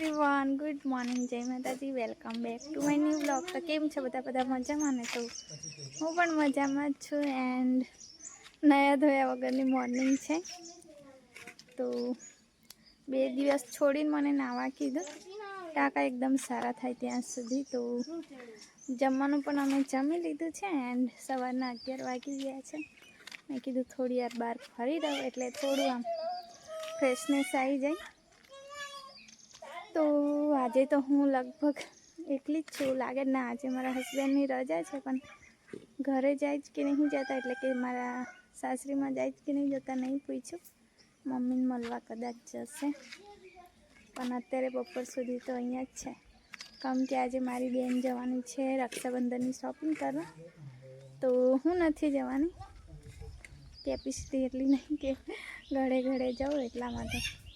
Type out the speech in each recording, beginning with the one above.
Everyone good morning જય Mataji welcome back to my new blog તો કેમ છે બધા? બધા મજામાં ને તો? હું પણ મજામાં જ છું એન્ડ નયા ધોયા વગરની મોર્નિંગ છે. તો બે દિવસ છોડીને મને નાવા કીધું. ટાંકા એકદમ સારા થાય ત્યાં સુધી. તો જમવાનું પણ અમે જમી લીધું છે એન્ડ સવારના અગિયાર વાગી ગયા છે. મેં કીધું થોડી વાર બહાર ફરી દઉં એટલે થોડું આમ ફ્રેશનેસ આવી જાય. તો આજે તો હું લગભગ એકલી જ છું. લાગે ના, આજે મારા હસબન્ડની રજા છે, પણ ઘરે જાય જ કે નહીં જતા? એટલે કે મારા સાસરીમાં જાય જ કે નહીં જતા? નહીં પૂછ્યું. મમ્મીને મળવા કદાચ જશે. પણ અત્યારે બપોર સુધી તો અહીંયા જ છે. કેમ કે આજે મારી બેન જવાની છે રક્ષાબંધનની શોપિંગ કરવા. તો હું નથી જવાની. કેપેસિટી એટલી નહીં કે ઘડે ઘડે જાઉં એટલા માટે.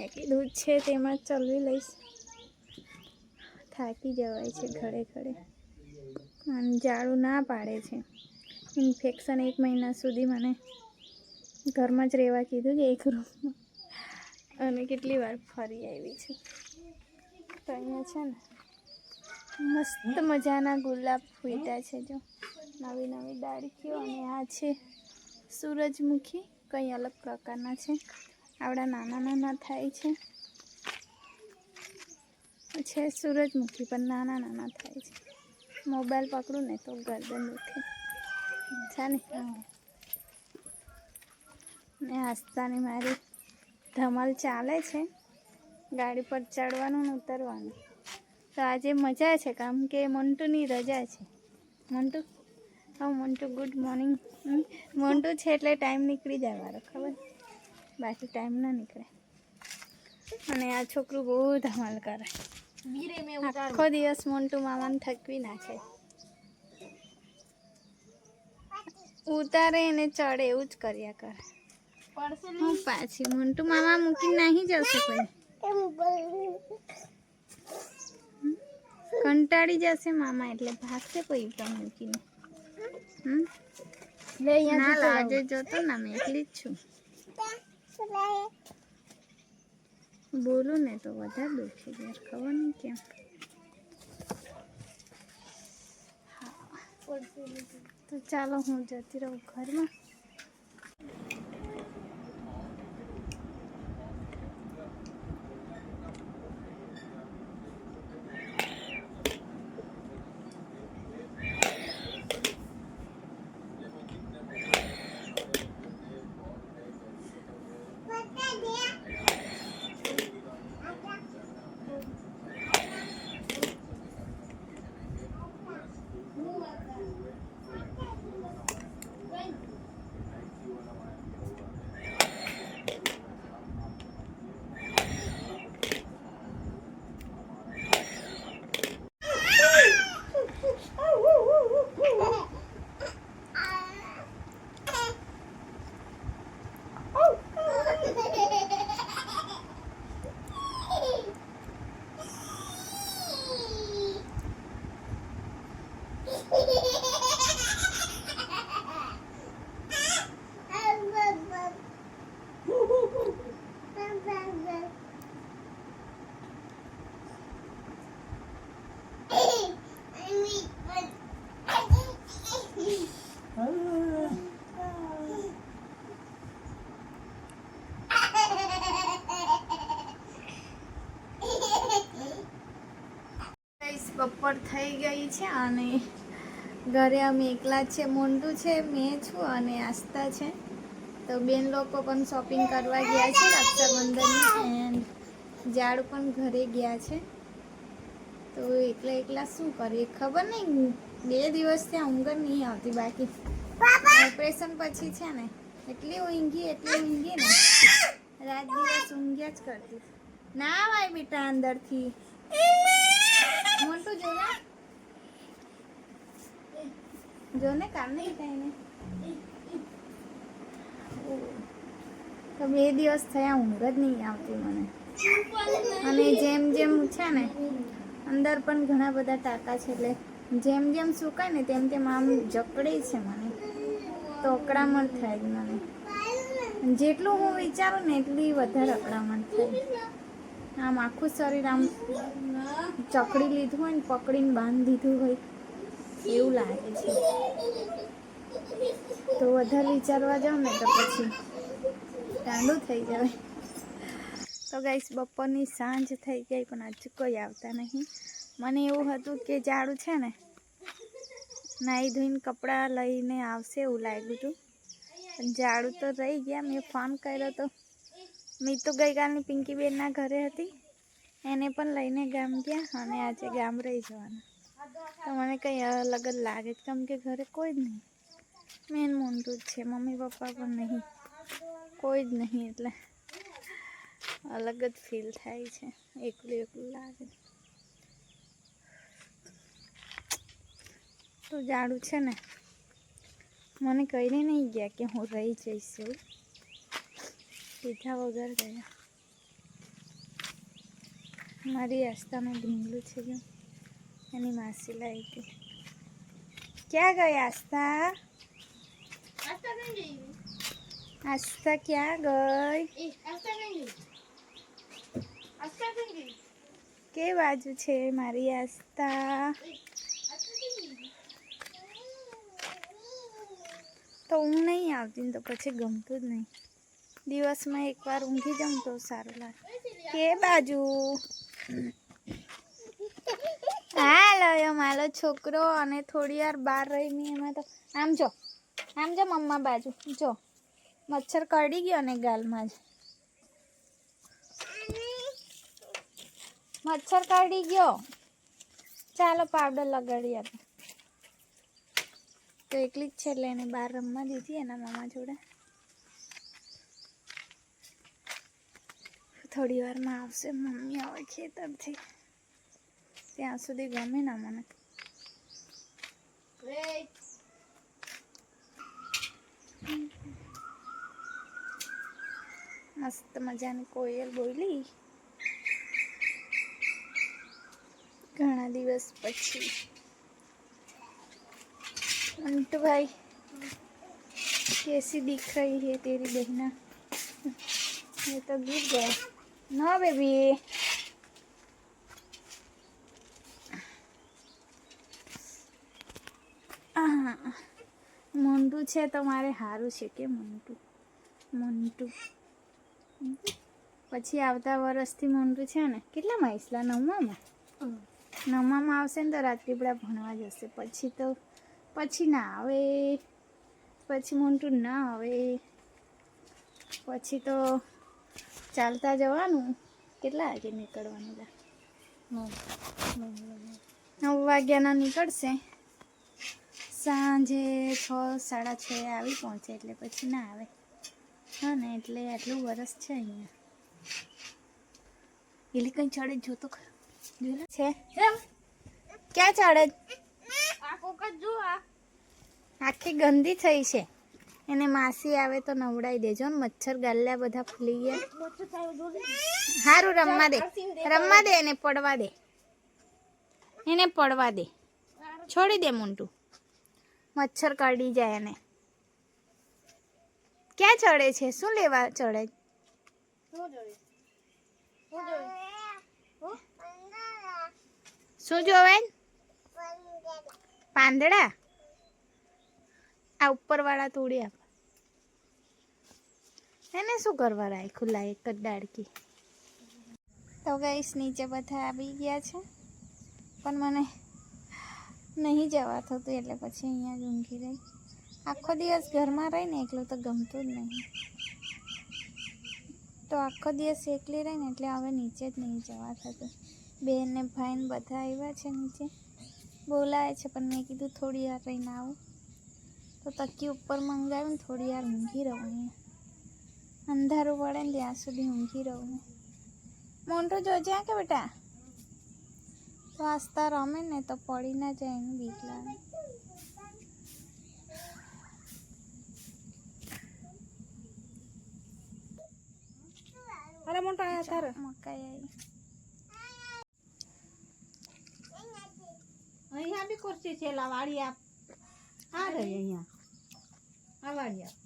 મેં કીધું છે તેમાં ચલવી લઈશ. થાકી જવાય છે ઘરે ઘડે અને ઝાડું ના પાડે છે. ઇન્ફેક્શન એક મહિના સુધી મને ઘરમાં જ રહેવા કીધું કે એક રૂમમાં અને કેટલી વાર ફરી આવી છું. તો અહીંયા છે ને મસ્ત મજાના ગુલાબ ફૂટ્યા છે જો. નવી નવી ડાળખીઓ અને આ છે સૂરજમુખી. કંઈ અલગ પ્રકારના છે. આવડા નાના નાના થાય છે. છે સૂરજમુખી પણ નાના નાના થાય છે. મોબાઈલ પકડું ને તો ગરદન છે ને. ને હસતાની મારી ધમાલ ચાલે છે. ગાડી પર ચડવાનું ને ઉતરવાનું. તો આજે મજા છે કારણ કે મોન્ટુની રજા છે? મોન્ટુ? હા, મોન્ટુ ગુડ મોર્નિંગ મોન્ટુ છે એટલે ટાઈમ નીકળી જાય મારો ખબર? બાકી ટાઈમ ના નીકળે. અને આ છોકરું બહુ ધમાલ કરે. આખો દિવસ મોન્ટુ મામાને થકવી નાખે. ઉતારે એને ચડે એવું જ કર્યા કરે. હું પાછી મોન્ટુ મામા મૂકીને નહીં જશે કોઈ કંટાળી જશે મામા એટલે ભાગશે કોઈ પણ મૂકીને. હમ? ના લાજે જોતો ને મેં એકલી જ છું. બોલું ને તો વધારે દુખે યાર ખબર નહીં કેમ? તો ચાલો હું જતી રહું ઘરમાં ગાઈસ બપોર થઈ ગઈ છે અને ઘરે અમે એકલા જ છે મોન્ટુ છે, મેં છું અને આસ્થા છે. તો બેન લોકો પણ શોપિંગ કરવા ગયા છે, રક્ષાબંધનની એન્ડ ઝાડ પણ ઘરે ગયા છે. તો એકલા એકલા શું કરીએ? ખબર નહીં, બે દિવસ ત્યાં ઊંઘ નહીં આવતી બાકી. ઓપરેશન પછી છે ને, એટલી ઊંઘી એટલી ઊંઘી ને. રાત દિવસ ઊંઘ્યા જ કરતી. ના ભાઈ બેટા, અંદરથી મોટું જો ને જો કામ નહીં થાય તો બે દિવસ થયા, ઊંઘ જ નહીં આવતી મને. અને જેમ જેમ છે ને, અંદર પણ ઘણા બધા ટાંકા છે એટલે જેમ જેમ સુકાય ને તેમ તેમ આમ જકડે છે મને. તો અકડામણ થાય જ મને. જેટલું હું વિચારું ને એટલી વધારે અકડામણ થાય. આમ આખું શરીર આમ ચકડી લીધું હોય ને, પકડીને બાંધી દીધું હોય એવું લાગે છે. તો વધારે વિચારવા જાઉં ને તો પછી ટાંડું થઈ જાય તો ગાઈસ બપોરની સાંજ થઈ ગઈ પણ હજુ કોઈ આવતા નહીં. મને એવું હતું કે જાડું છે ને, નાહી ધોઈને કપડાં લઈને આવશે એવું લાગ્યું હતું. પણ જાડું તો રહી ગયા, મેં ફોન કર્યો તો. મેં તો ગઈકાલની પિંકીબેનના ઘરે હતી. એને પણ લઈને ગામ ગયા અને આજે ગામ રહી જવાના. તો મને કંઈ અલગ જ લાગે છે. કેમ કે ઘરે કોઈ જ નહીં. મેન મોટું જ છે. મમ્મી, પપ્પા પણ નહીં. કોઈ જ નહીં એટલે અલગ જ ફીલ થાય છે. એકલું એકલું લાગે. તો જાડું છે ને, મને કહીને નહીં ગયા કે હું રહી જઈશ એવું. પીધા વગર ગયા. મારી આસ્થાનું ઢીંગલું છે જો. એની માસી લાવી હતી ક્યાં ગઈ આસ્થા? આસ્થા ક્યાં ગઈ? કે બાજુ છે મારી આસ્થા? તો ઊંઘ નહીં આવતી ને તો પછી ગમતું જ નહીં. દિવસમાં એકવાર ઊંઘી જાઉં તો સારું લાગે. કે બાજુ? હા લયો મારો છોકરો અને થોડી વાર બહાર રહીને એમાં તો આમ જો આમ જો, મમ્મા બાજુ, જો. મચ્છર કરડી ગયો ને ગાલમાં જ. મચ્છર કરડી ગયો. ચાલો પાવડર લગાડી આપે. તો એકલી જ છે એટલે એને બહાર રમવા દીધી, એના મામા જોડે. થોડી વારમાં આવશે, મમ્મી આવે ખેતરથી. ત્યાં સુધી ગમે ના મને મસ્ત મજાની કોયલ બોલી ઘણા દિવસ પછી मंटू भाई कैसी दिख रही है तेरी बहना ये तो गिर गया ना बेबी મોન્ટુ છે તો મારે સારું છે કે મોન્ટુ મોન્ટુ પછી આવતા વર્ષથી મોન્ટુ છે ને કેટલામાં આઈસલા નવમામાં? નવમામાં આવશે ને તો રાજપીપળા ભણવા જશે. પછી તો પછી ના આવે. પછી મોન્ટુ ના આવે. પછી તો ચાલતા જવાનું. કેટલા વાગે નીકળવાનું? નવ વાગ્યાના નીકળશે. સાંજે છ સાડા છ આવી પહોંચે એટલે પછી ના આવે. હા ને એટલે આટલું વરસ છે અહીંયા. એટલે કંઈ ચડે જોતો ખરો. છે? ક્યાં ચડે? આખી ગંદી થઈ છે. એને માસી આવે તો નવડાવી દેજો ને મચ્છર ગાલ્યા બધા ફૂલી ગયા. સારું રમવા દે. રમવા દે એને પડવા દે. એને પડવા દે. છોડી દે મોન્ટુ. મચ્છર કરડી જાય એને. ક્યાં ચડે છે? શું લેવા ચડે? શું જોવે? પાંદડા? આ ઉપરવાળા તોડી આપ એને શું કરવા રાય ખુલ્લા એક જ ડાળકી તો ગઈશ નીચે બધા આવી ગયા છે. પણ મને નહીં જવા થતું એટલે પછી અહીંયા જ ઊંઘી રહી. આખો દિવસ ઘરમાં રહીને એકલું તો ગમતું જ નહીં. તો આખો દિવસ એકલી રહીને એટલે હવે નીચે જ નહીં જવા થતું. બેન ને ભાઈને બધા આવ્યા છે નીચે. બોલાવે છે પણ મેં કીધું થોડી વાર રહીને આવું. તો તકી ઉપર મંગાવ્યું ને થોડી વાર ઊંઘી રહું અંધારું પડે ને ત્યાં સુધી ઊંઘી રહું મોન્ટો જોજે કે બેટા? તો રમે ને તો પડી ના જાય એનું બીક લાગે અરે મોટા આયા તારે. મકાઈ આવી અહીંયા બી ખુરશી છે લા વાળી આપ આ રહી અહીંયા. આ વાળી આપ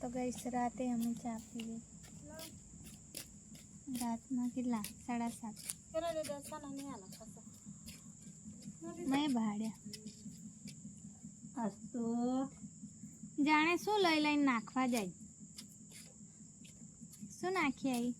તો ગઈ રાતે અમે ચા પીએ. રાતના કેટલા? સાડા સાત. મેં ભાડ્યા. અસ્તો જાણે શું લઈ લઈને નાખવા જાય. શું નાખી આવી